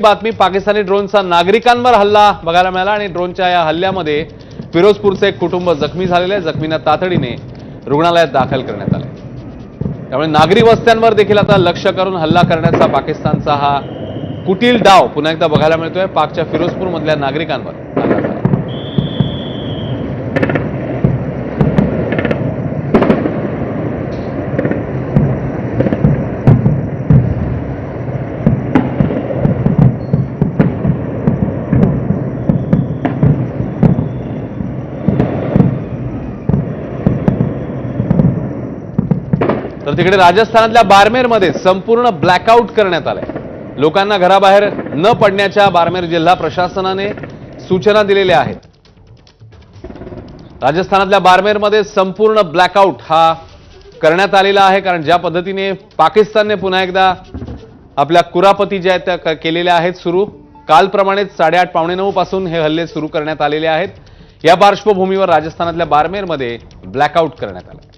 बातमी पाकिस्तानी ड्रोनचा नागरिकांवर हल्ला बघायला मिळाला आणि ड्रोनच्या या हल्ल्यामध्ये फिरोजपूरचे एक कुटुंब जखमी झालेले आहे. जखमींना तातडीने रुग्णालयात दाखल करण्यात आले. त्यामुळे नागरी वस्त्यांवर देखील आता लक्ष करून हल्ला करण्याचा पाकिस्तानचा हा कुटील डाव पुन्हा एकदा बघायला मिळतोय. पाकच्या फिरोजपूरमधल्या नागरिकांवर. तर तिकडे राजस्थानातल्या बारमेरमध्ये संपूर्ण ब्लॅकआउट करण्यात आलंय. लोकांना घराबाहेर न पडण्याच्या बारमेर जिल्हा प्रशासनाने सूचना दिलेल्या आहेत. राजस्थानातल्या बारमेरमध्ये संपूर्ण ब्लॅकआउट हा करण्यात आलेला आहे कारण ज्या पद्धतीने पाकिस्तानने पुन्हा एकदा आपल्या कुरापती ज्या आहेत त्या केलेल्या आहेत सुरू. कालप्रमाणेच साडेआठ पावणे नऊ पासून हे हल्ले सुरू करण्यात आलेले आहेत. या पार्श्वभूमीवर राजस्थानातल्या बारमेरमध्ये ब्लॅकआउट करण्यात आलं.